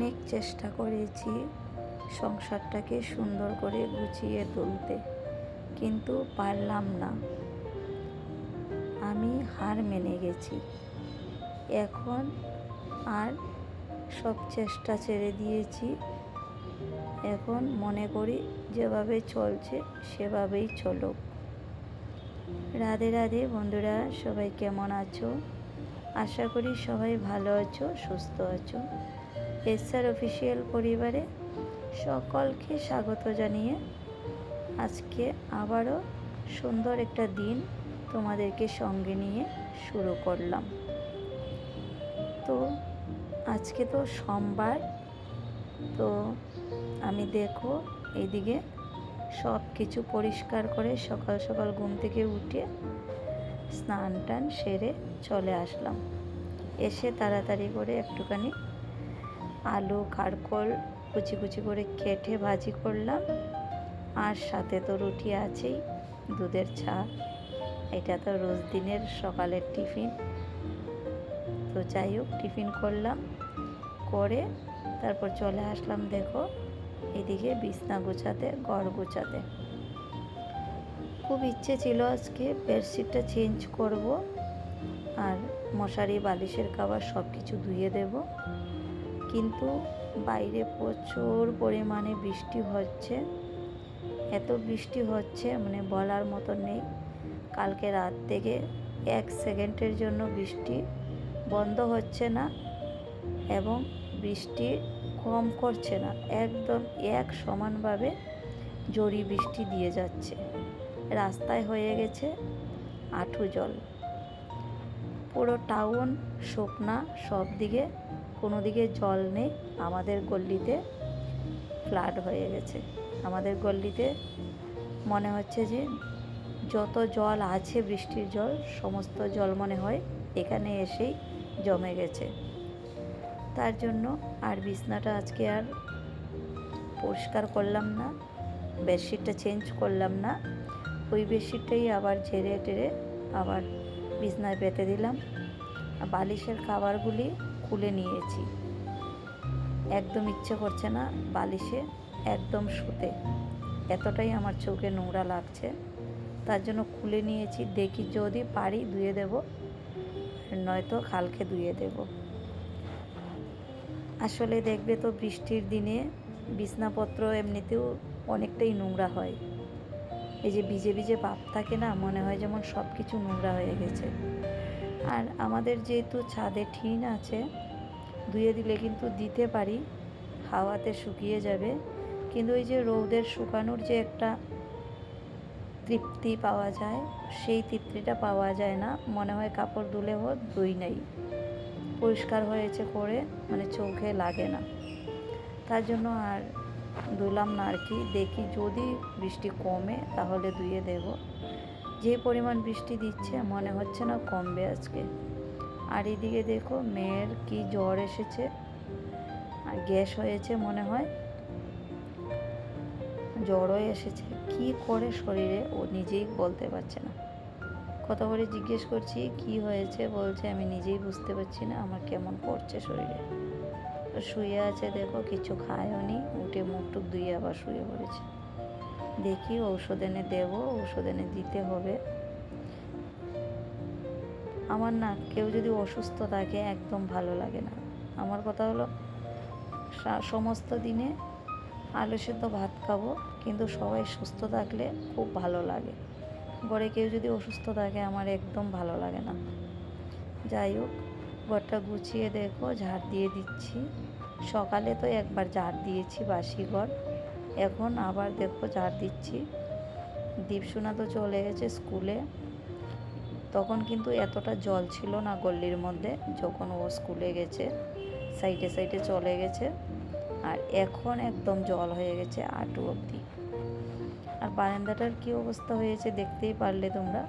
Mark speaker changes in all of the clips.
Speaker 1: অনেক চেষ্টা করেছি সংসারটাকে সুন্দর করে গুছিয়ে তুলতে, কিন্তু পারলাম না। আমি হার মেনে গেছি। এখন আর সব চেষ্টা ছেড়ে দিয়েছি। এখন মনে করি যেভাবে চলছে সেভাবেই চলুক। রাধে রাধে বন্ধুরা, সবাই কেমন আছো? আশা করি সবাই ভালো আছো, সুস্থ আছো। এসআর অফিসিয়াল পরিবারে সকলকে স্বাগত জানিয়ে আজকে আবারও সুন্দর একটা দিন তোমাদেরকে সঙ্গে নিয়ে শুরু করলাম। তো আজকে তো সোমবার, তো আমি দেখো এইদিকে সব কিছু পরিষ্কার করে সকাল সকাল ঘুম থেকে উঠে স্নান টান সেরে চলে আসলাম। এসে তাড়াতাড়ি করে একটুখানি আলু খারকোল কুচি কুচি করে কেটে ভাজি করলাম। আর সাথে তো রুটি আছেই, দুধের চা। এটা তো রোজ দিনের সকালের টিফিন। তো যাই হোক, টিফিন করলাম, করে তারপর চলে আসলাম দেখো, এদিকে বিছনা গোছাতে, ঘর গোছাতে। খুব ইচ্ছে ছিল আজকে বেডশিটটা চেঞ্জ করব, আর মশারি, বালিশের কাবার সব কিছু ধুয়ে দেব। কিন্তু বাইরে প্রচুর পরিমাণে বৃষ্টি হচ্ছে। এত বৃষ্টি হচ্ছে মানে বলার মতো নেই। কালকে রাত থেকে এক সেকেন্ডের জন্য বৃষ্টি বন্ধ হচ্ছে না এবং বৃষ্টি কম করছে না, একদম এক সমানভাবে জড়ি বৃষ্টি দিয়ে যাচ্ছে। রাস্তায় হয়ে গেছে আঠু জল। পুরো টাউন শুকনা সব দিকে কোনো দিকে জল নেই। আমাদের গল্লিতে ফ্লাড হয়ে গেছে। আমাদের গল্লিতে মনে হচ্ছে যে যত জল আছে বৃষ্টির জল, সমস্ত জল মনে হয় এখানে এসেই জমে গেছে। তার জন্য আর বিছনাটা আজকে আর পরিষ্কার করলাম না, বেডশিটটা চেঞ্জ করলাম না। ওই বেডশিটটাই আবার ঝেড়ে টেরে আবার বিছনায় পেতে দিলাম। বালিশের খাবারগুলি খুলে নিয়েছি। একদম ইচ্ছে করছে না বালিশে, একদম শুতে। এতটাই আমার চোখে নোংরা লাগছে। তার জন্য খুলে নিয়েছি। দেখি যদি পারি ধুয়ে দেব, নয়তো খালকে ধুয়ে দেবো। আসলে দেখবে তো বৃষ্টির দিনে বিছনাপত্র এমনিতেও অনেকটাই নোংরা হয়। এই যে ভিজে ভিজে ভাব থাকে না, মনে হয় যেমন সব কিছু নোংরা হয়ে গেছে। আর আমাদের যেহেতু ছাদে ঠিন আছে ধুয়ে দিলে কিন্তু দিতে পারি, হাওয়াতে শুকিয়ে যাবে। কিন্তু ওই যে রৌদের শুকানোর যে একটা তৃপ্তি পাওয়া যায়, সেই তৃপ্তিটা পাওয়া যায় না। মনে হয় কাপড় ধুলে হোক দুই নাই। পরিষ্কার হয়েছে করে মানে চোখে লাগে না। তার জন্য আর ধুলাম না আর কি। দেখি যদি বৃষ্টি কমে তাহলে ধুয়ে দেব। যে পরিমাণ বৃষ্টি দিচ্ছে মনে হচ্ছে না কমবে আজকে। আর এদিকে দেখো মেয়ের কি জ্বর এসেছে, আর গ্যাস হয়েছে মনে হয়। জ্বরও এসেছে। কি করে শরীরে, ও নিজেই বলতে পারছে না। কত করে জিজ্ঞেস করছি, কি হয়েছে বলছে, আমি নিজেই বুঝতে পারছি না, আমার কেমন পড়ছে শরীরে। শুয়ে আছে দেখো, কিছু খায়ও নি, উঠে মুখ টুক ধুয়ে আবার শুয়ে পড়েছে। দেখি ঔষধ এনে দেবো, ঔষধ এনে দিতে হবে। আমার না কেউ যদি অসুস্থ থাকে একদম ভালো লাগে না। আমার কথা হলো সমস্ত দিনে আলু সেদ্ধ ভাত খাব, কিন্তু সবাই সুস্থ থাকলে খুব ভালো লাগে। ঘরে কেউ যদি অসুস্থ থাকে আমার একদম ভালো লাগে না। যাই হোক, ঘরটা গুছিয়ে দেখো, ঝাড় দিয়ে দিচ্ছি। সকালে তো একবার ঝাড় দিয়েছি বাসি ঘর। এখন আবার দেখো ঝাড় দিচ্ছি। দীপসোনা তো চলে গেছে স্কুলে। তখন কিন্তু এতটা জল ছিল না গল্লির মধ্যে যখন ও স্কুলে গেছে, সাইডে সাইডে চলে গেছে আর এখন একদম জল হয়ে গেছে আটু অবধি। আর বারান্দাটার কি অবস্থা হয়েছে দেখতেই পারলে তোমরা।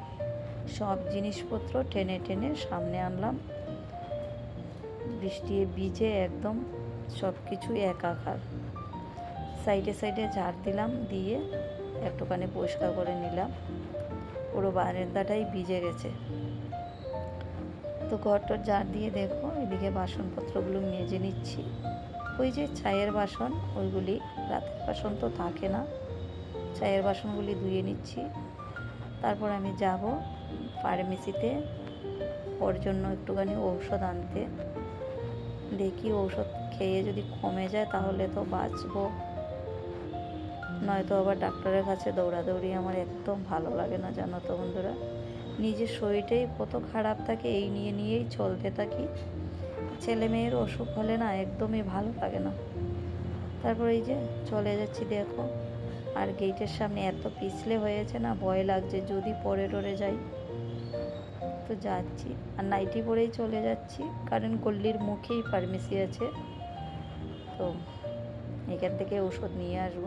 Speaker 1: সব জিনিসপত্র টেনে টেনে সামনে আনলাম। বৃষ্টি ভিজে একদম সব কিছু একাকার। সাইডে সাইডে ঝাড় দিলাম, দিয়ে একটুখানি পরিষ্কার করে নিলাম। পুরো বারান্দাটাই ভিজে গেছে। তো ঘরটার জার দিয়ে দেখো, এদিকে বাসনপত্রগুলো মেজে নিচ্ছি। ওই যে চায়ের বাসন, ওইগুলি রাতের বাসন তো থাকে না। চায়ের বাসনগুলি ধুয়ে নিচ্ছি। তারপর আমি যাব ফার্মেসিতে, ওর জন্য একটুখানি ঔষধ আনতে। দেখি ঔষধ খেয়ে যদি কমে যায় তাহলে তো বাঁচবো। নয়তো আবার ডাক্তারের কাছে দৌড়াদৌড়ি আমার একদম ভালো লাগে না, জানো তো বন্ধুরা। নিজের শরীরটাই কত খারাপ থাকে, এই নিয়ে নিয়েই চলতে থাকি। ছেলে মেয়ের অসুখ হলে না একদমই ভালো লাগে না। তারপর এই যে চলে যাচ্ছি, দেখো। আর গেটের সামনে এত পিছলে হয়েছে না, ভয় লাগছে, যদি পরে টরে যাই। তো যাচ্ছি। আর নাইটি পরেই চলে যাচ্ছি, কারণ গল্লির মুখেই ফার্মেসি আছে। তো এখান থেকে ওষুধ নিয়ে আসব।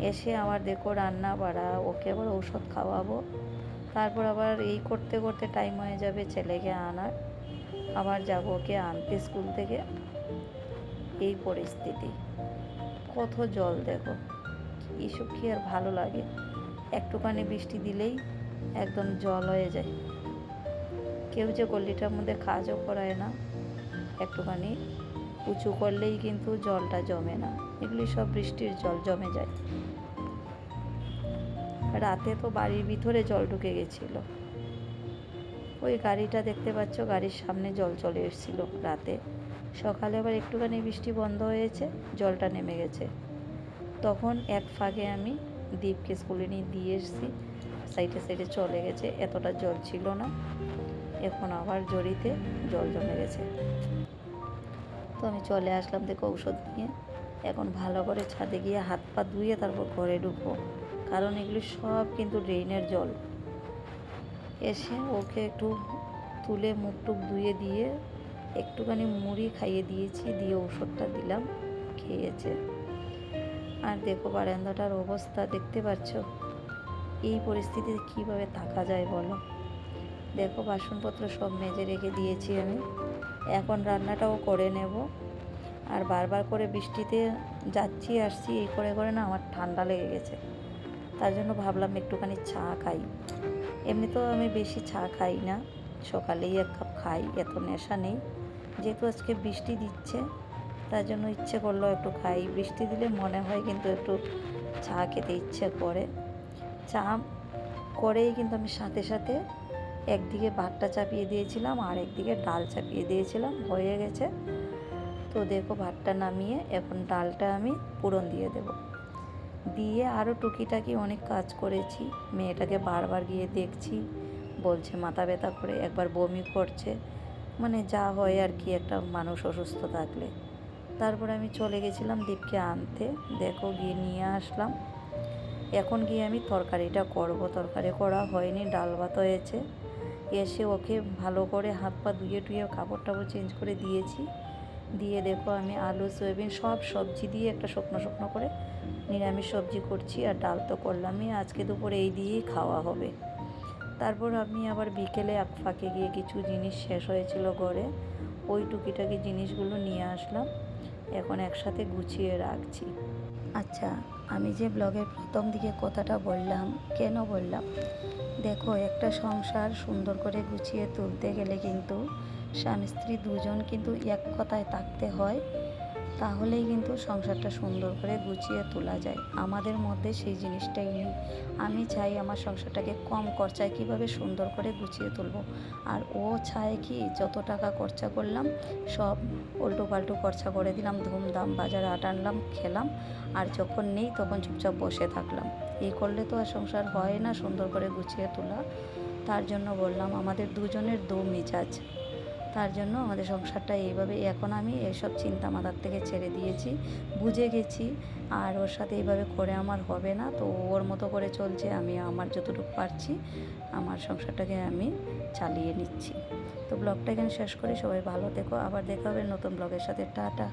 Speaker 1: এসে আবার দেখো রান্না বাড়া, ওকে আবার ঔষধ খাওয়াবো। তারপর আবার এই করতে করতে টাইম হয়ে যাবে ছেলেকে আনার। আবার যাব ওকে আনতে স্কুল থেকে। এই পরিস্থিতি। কত জল দেখো। এইসব কি আর ভালো লাগে? একটুখানি বৃষ্টি দিলেই একদম জল হয়ে যায়। কেউ যে গল্লিটার মধ্যে কাজও করায় না। একটুখানি উঁচু করলেই কিন্তু জলটা জমে না। এগুলি সব বৃষ্টির জল জমে যায়। রাতে তো বাড়ির ভিতরে জল ঢুকে গেছিল। ওই গাড়িটা দেখতে পাচ্ছ, গাড়ির সামনে জল চলে এসেছিল রাতে। সকালে আবার একটুখানি বৃষ্টি বন্ধ হয়েছে, জলটা নেমে গেছে। তখন এক ফাঁকে আমি দ্বীপকে স্কুলে নিয়ে দিয়ে এসেছি, সাইডে সাইডে চলে গেছে, এতটা জল ছিল না। এখন আবার জড়িতে জল জমে গেছে। তো আমি চলে আসলাম দেখো ঔষধ নিয়ে। এখন ভালো করে ছাদে গিয়ে হাত পা ধুয়ে তারপর ঘরে ঢুকবো। কারণ এগুলি সব কিন্তু ড্রেনের জল। এসে ওকে একটু তুলে মুখ টুক ধুয়ে দিয়ে একটুখানি মুড়ি খাইয়ে দিয়েছি, দিয়ে ওষুধটা দিলাম, খেয়েছে। আর দেখো বারান্দাটার অবস্থা, দেখতে পাচ্ছ? এই পরিস্থিতিতে কীভাবে থাকা যায় বলো? দেখো বাসনপত্র সব মেজে রেখে দিয়েছি আমি। এখন রান্নাটাও করে নেব। আর বারবার করে বৃষ্টিতে যাচ্ছি, আসছি এই করে করে না আমার ঠান্ডা লেগে গেছে। তার জন্য ভাবলাম একটুখানি চা খাই। এমনিতেও আমি বেশি চা খাই না, সকালেই এক কাপ খাই, এত নেশা নেই। যেহেতু আজকে বৃষ্টি দিচ্ছে, তার জন্য ইচ্ছে করল একটু খাই। বৃষ্টি দিলে মনে হয় কিন্তু একটু চা খেতে ইচ্ছে করে। চা করেই কিন্তু আমি সাথে সাথে একদিকে ভাতটা চাপিয়ে দিয়েছিলাম, আর একদিকে ডাল চাপিয়ে দিয়েছিলাম। হয়ে গেছে। তো দেখো ভাতটা নামিয়ে এখন ডালটা আমি পুরন দিয়ে দেব। দিয়ে আরও টুকিটাকি অনেক কাজ করেছি। মেয়েটাকে বারবার গিয়ে দেখছি, বলছে, মাথা ব্যথা করে একবার বমি করছে। মানে যা হয় আর কি, একটা মানুষ অসুস্থ থাকলে। তারপরে আমি চলে গেছিলাম দীপকে আনতে। দেখো, গিয়ে নিয়ে আসলাম। এখন গিয়ে আমি তরকারিটা করব। তরকারি করা হয়নি, ডাল ভাত হয়েছে। এসে ওকে ভালো করে হাত পা ধুয়ে টুয়ে কাপড় টাপড় চেঞ্জ করে দিয়েছি। দিয়ে দেখো আমি আলু, সয়াবিন সব সবজি দিয়ে একটা শুকনো শুকনো করে নিরামিষ সবজি করছি আর ডাল তো করলামই। আজকে দুপুরে এই দিয়েই খাওয়া হবে। তারপর আমি আবার বিকেলে এক ফাঁকে গিয়ে কিছু জিনিস শেষ হয়েছিল ঘরে, ওই টুকিটাকি জিনিসগুলো নিয়ে আসলাম। এখন একসাথে গুছিয়ে রাখছি। আচ্ছা আমি যে ব্লগের প্রথম দিকে কথাটা বললাম, কেন বললাম? দেখো, একটা সংসার সুন্দর করে গুছিয়ে তুলতে গেলে কিন্তু স্বামী স্ত্রী দুজন কিন্তু এক কথায় থাকতে হয়, তাহলেই কিন্তু সংসারটা সুন্দর করে গুছিয়ে তোলা যায়। আমাদের মধ্যে সেই জিনিসটাই নেই। আমি চাই আমার সংসারটাকে কম খরচায় কীভাবে সুন্দর করে গুছিয়ে তুলবো। আর ও চায় কি, যত টাকা খরচা করলাম, সব উল্টো পাল্টো খরচা করে দিলাম, ধুমধাম বাজারে আট আনলাম, খেলাম, আর যখন নেই তখন চুপচাপ বসে থাকলাম। এই করলে তো আর সংসার হয় না সুন্দর করে গুছিয়ে তোলা। তার জন্য বললাম, আমাদের দুজনের দু মেজাজ। তার জন্য আমাদের সংসারটা এইভাবে এখন আমি এসব চিন্তা মাথার থেকে ছেড়ে দিয়েছি, বুঝে গেছি। আর ওর সাথে এইভাবে করে আমার হবে না, তো ওর মতো করে চলছে, আমি আমার যতটুকু পারছি, আমার সংসারটাকে আমি চালিয়ে নিচ্ছি। তো ব্লগটা এখানে শেষ করি, সবাই ভালো দেখো আবার দেখা হবে নতুন ব্লগের সাথে। টাটা।